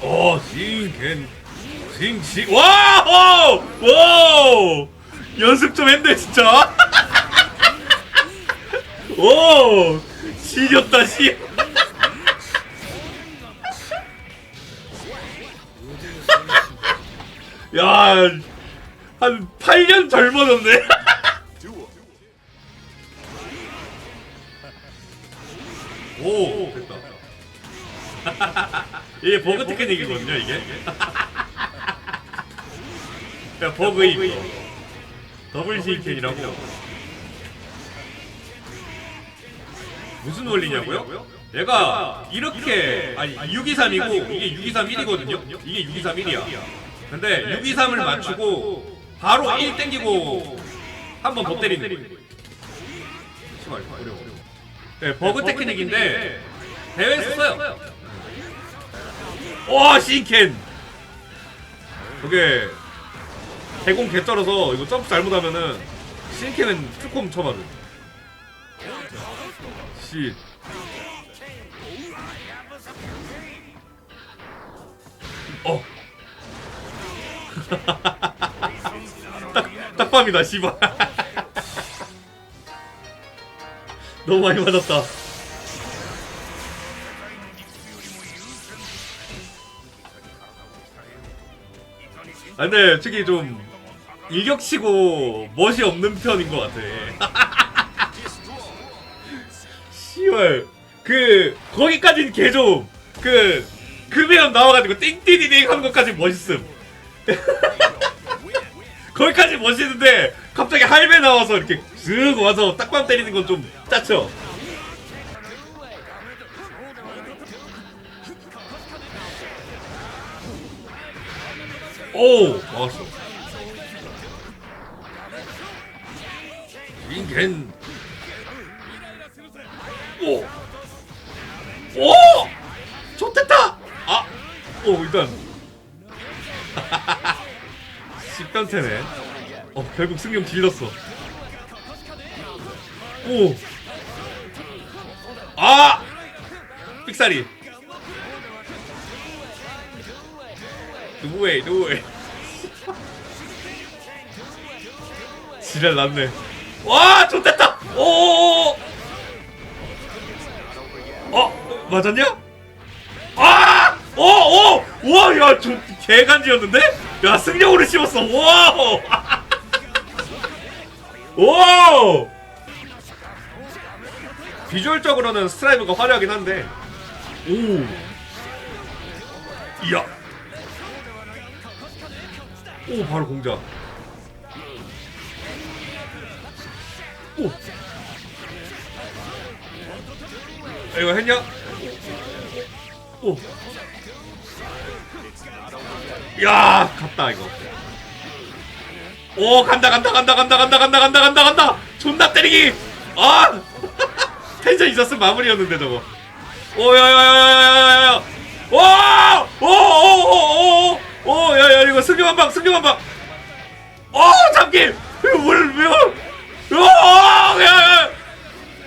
어, 싱겐, 싱싱, 와, 와, 연습 좀 했네 진짜. 오, 지렸다 시. 야, 한 8년 젊어졌네. 오, 됐다. 이게 버그 테크닉이거든요, 이게. 야, 버그 이거. 더블 시켄이라고. 무슨 원리냐고요? 얘가 이렇게 아니 623이고 이게 623-1이거든요. 이게 623-1이야. 근데 623을 맞추고 바로 1 땡기고 한번더 때리는 거예요. 어려워. 네, 버그 테크닉인데 대회에서 써요. 와 신켄. 저게 대공 개 떨어서 이거 점프 잘못하면은 신켄은 쭈콤 쳐맞아. 씨. 어. 딱 딱밤이다 씨발. 너무 많이 맞았다. 아 근데 특히 좀 일격치고 멋이 없는 편인 것 같아. 씨발 그 거기까진 개좀 그 금이형 나와가지고 띵띵띵 하는 것까지 멋있음. 거기까지 멋있는데 갑자기 할배 나와서 이렇게 쓱 와서 딱밤 때리는 건 좀 짜쳐. 오, 막았어. 인겐. 오. 오! 좋됐다! 아! 오, 일단. 십변태네. 어, 결국 승용 질렀어. 오! 아! 삑사리. 누구해, 누구해. 지랄 났네. 와, 좋됐다! 오오오! 어? 맞았냐? 아! 오! 오! 우와! 야, 저 개간지였는데? 야, 승력으로 씹었어. 와우! 오! 비주얼적으로는 스트라이브가 화려하긴 한데. 오! 이야! 오, 바로 공작. 오! 아, 이거 했냐? 오. 야, 갔다 이거. 오, 간다 간다 간다 간다 간다 간다 간다 간다 간다. 존나 때리기. 아! 텐션 있었으면 마무리였는데 저거. 오, 야야야야야야야. 와! 오, 오, 오, 오, 오, 야, 야, 이거 승용 한 방, 승용 한 방. 오, 잠김. 이거 뭘 왜? 오, 야, 야.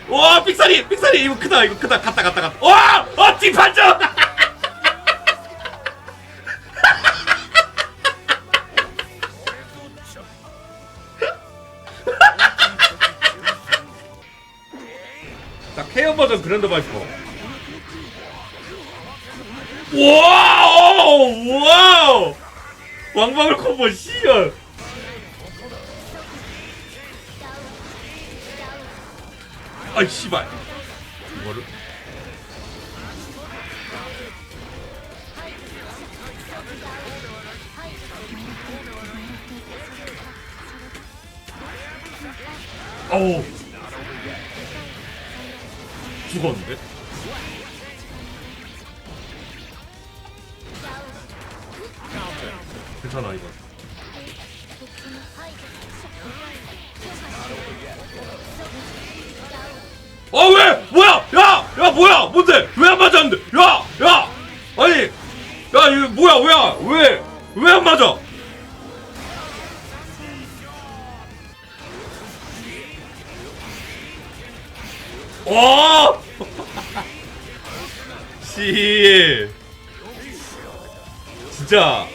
와 삑사리 삑사리 이거 크다 이거 크다 갔다 갔다 갔다 와어 뒷판정 자 케어 버전 그랜드 바이퍼. 와우 와우. 왕방울 콤보 시열. 아이 씨발. 이거를. 어우 죽었는데? 괜찮아 이건 아 어, 왜! 뭐야! 야! 야 뭐야! 뭔데! 왜 안 맞았는데! 야! 야! 아니! 야 이거 뭐야 뭐야! 왜! 왜 안 맞아! 와! 오! 씨. 진짜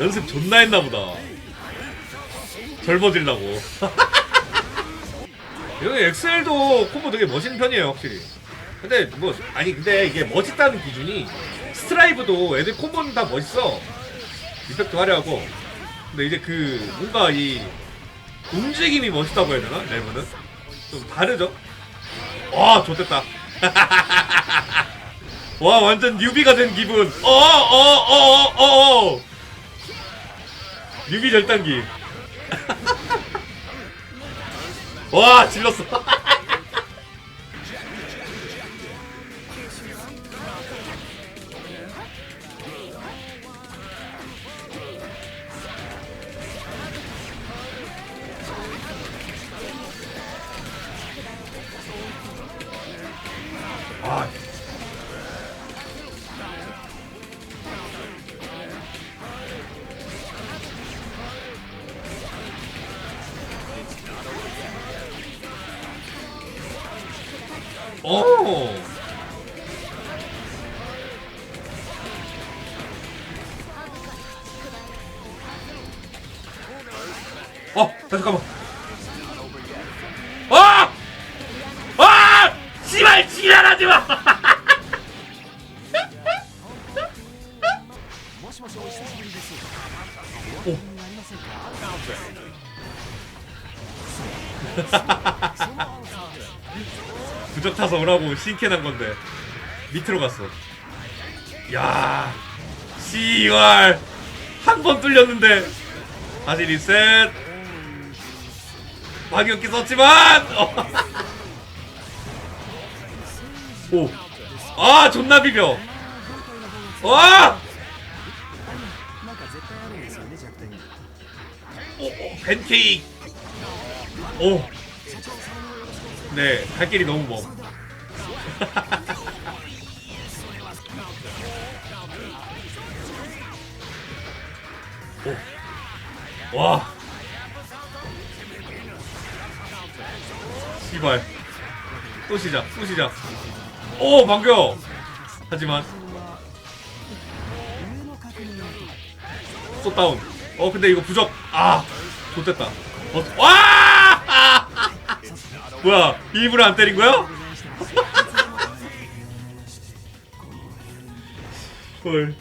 연습 존나 했나 보다. 젊어지려고. 여기 엑셀도 콤보 되게 멋있는 편이에요, 확실히. 근데 뭐 아니 근데 이게 멋있다는 기준이 스트라이브도 애들 콤보는 다 멋있어. 이펙트 화려하고. 근데 이제 그 뭔가 이 움직임이 멋있다고 해야 되나? 레브는 좀 다르죠? 와, 좋됐다. 와, 완전 뉴비가 된 기분. 어, 어, 어, 어, 어, 어. 뉴비 절단기. 와, 질렀어. 오. 어, 잠깐만. 아! 아! 씨발 지랄하지 마. も 부적 타서 오라고 신캐난 건데 밑으로 갔어. 야, 씨발 한 번 뚫렸는데 다시 리셋. 방역기 썼지만 오. 아 존나 비벼 와! 오, 오, 팬케이크 오 네, 갈 길이 너무 먼. 와. 씨발. 또 시작, 또 시작. 오, 반겨! 하지만. 또 다운. 어, 근데 이거 부적. 아! 좋됐다. 어, 와! 뭐야 일부러 안 때린 거야? 헐